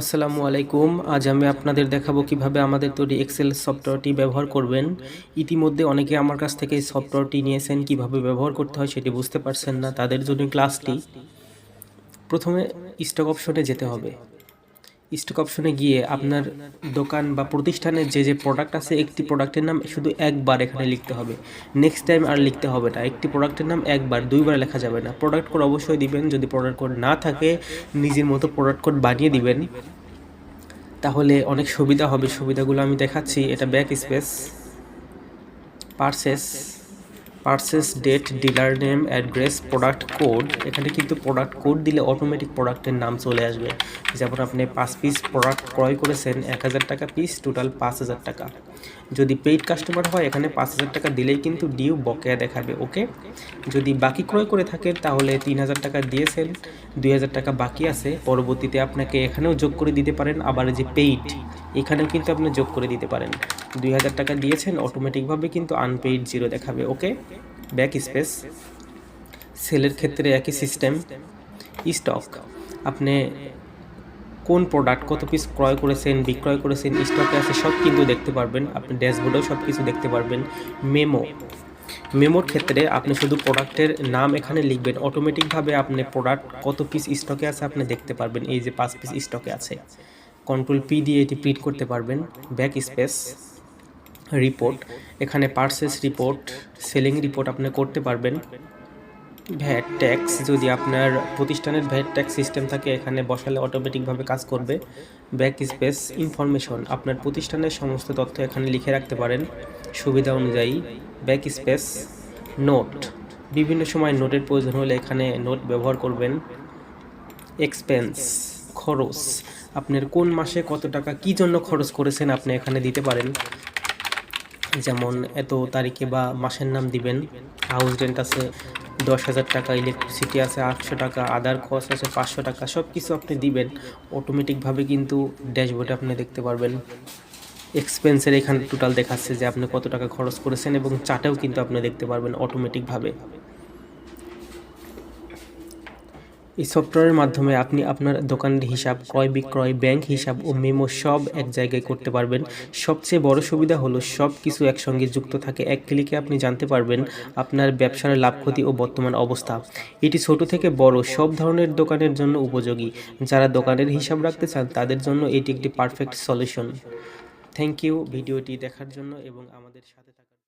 আসসালামু আলাইকুম। আজ আমি আপনাদের দেখাবো কীভাবে আমাদের তৈরি এক্সেল সফটওয়্যারটি ব্যবহার করবেন। ইতিমধ্যে অনেকে আমার কাছ থেকে এই সফটওয়্যারটি নিয়েছেন, কীভাবে ব্যবহার করতে হয় সেটি বুঝতে পারছেন না তাদের জন্য ক্লাসটি। প্রথমে স্টক অপশনে যেতে হবে। স্টক অপশনে গিয়ে আপনার দোকান বা প্রতিষ্ঠানের যে যে প্রোডাক্ট আছে, একটি প্রোডাক্টের নাম শুধু একবার এখানে লিখতে হবে। নেক্সট টাইম আর লিখতে হবে না। একটি প্রোডাক্টের নাম একবার, দুইবার লেখা যাবে না। প্রোডাক্ট কোড অবশ্যই দিবেন। যদি প্রোডাক্ট কোড না থাকে, নিজের মতো প্রোডাক্ট কোড বানিয়ে দিবেন। তাহলে অনেক সুবিধা হবে। সুবিধাগুলো আমি দেখাচ্ছি। এটা back space purchase purchase date dealer name address product code এখানে কিন্তু প্রোডাক্ট কোড দিলে অটোমেটিক প্রোডাক্টের নাম চলে আসবে। যেমন আপনি পাঁচ পিস প্রোডাক্ট ক্রয় করেছেন, এক হাজার টাকা পিস টোটাল পাঁচ হাজার টাকা। যদি পেইড কাস্টমার হয়, এখানে পাঁচ হাজার টাকা দিলেই কিন্তু ডিউ বকেয়া দেখাবে ওকে যদি বাকি ক্রয় করে থাকেন তাহলে তিন হাজার টাকা দিয়েছেন, দুই হাজার টাকা বাকি আছে। পরবর্তীতে আপনাকে এখানেও যোগ করে দিতে পারেন, আবার যে পেইড এখানেও কিন্তু আপনি যোগ করে দিতে পারেন। দুই হাজার টাকা দিয়েছেন অটোমেটিকভাবে কিন্তু আনপেইড জিরো দেখাবে ওকে ব্যাক স্পেস সেলের ক্ষেত্রে একই সিস্টেম স্টক আপনি কোন প্রোডাক্ট কত পিস ক্রয় করেছেন, বিক্রয় করেছেন স্টকে আছে, সব কিন্তু দেখতে পারবেন। আপনি ড্যাশবোর্ডেও সব কিছু দেখতে পারবেন। মেমো মেমোর ক্ষেত্রে আপনি শুধু প্রোডাক্টের নাম এখানে লিখবেন অটোমেটিকভাবে আপনি প্রোডাক্ট কত পিস স্টকে আছে, আপনি দেখতে পারবেন। এই যে পাঁচ পিস স্টকে আছে। কন্ট্রোল পি দিয়ে এটি প্রিন্ট করতে পারবেন ব্যাক স্পেস রিপোর্ট এখানে পার্সেস রিপোর্ট সেলিং রিপোর্ট আপনি করতে পারবেন। ভ্যাট ট্যাক্স যদি আপনার প্রতিষ্ঠানের ভ্যাট ট্যাক্স সিস্টেম থাকে, এখানে বসালে অটোমেটিকভাবে কাজ করবে। ব্যাক স্পেস ইনফরমেশন আপনার প্রতিষ্ঠানের সমস্ত তথ্য এখানে লিখে রাখতে পারেন, সুবিধা অনুযায়ী। ব্যাক স্পেস নোট বিভিন্ন সময় নোটের প্রয়োজন হলে এখানে নোট ব্যবহার করবেন। এক্সপেন্স খরচ। আপনার কোন মাসে কত টাকা, কি জন্য খরচ করেছেন আপনি এখানে দিতে পারেন? যেমন এত তারিখে বা মাসের নাম দিবেন। হাউস রেন্ট আছে দশ হাজার টাকা ইলেকট্রিসিটি আছে আটশো টাকা আদার কস্ট আছে পাঁচশো টাকা সব কিছু আপনি দিবেন। অটোমেটিকভাবে কিন্তু ড্যাশবোর্ডে আপনি দেখতে পারবেন। এক্সপেন্সের এখানে টোটাল দেখাচ্ছে যে আপনি কত টাকা খরচ করেছেন এবং চাটেও কিন্তু আপনি দেখতে পারবেন অটোমেটিকভাবে এই সফটওয়্যারের মাধ্যমে আপনি আপনার দোকানের হিসাব, ক্রয় বিক্রয় ব্যাংক হিসাব ও মেমো সব এক জায়গায় করতে পারবেন। সবচেয়ে বড় সুবিধা হলো সব কিছু একসঙ্গে যুক্ত থাকে। এক ক্লিকে আপনি জানতে পারবেন আপনার ব্যবসার লাভ ক্ষতি ও বর্তমান অবস্থা। এটি ছোট থেকে বড় সব ধরনের দোকানের জন্য উপযোগী। যারা দোকানের হিসাব রাখতে চান, তাদের জন্য এটি একটি পারফেক্ট সলিউশন থ্যাংক ইউ ভিডিওটি দেখার জন্য এবং আমাদের সাথে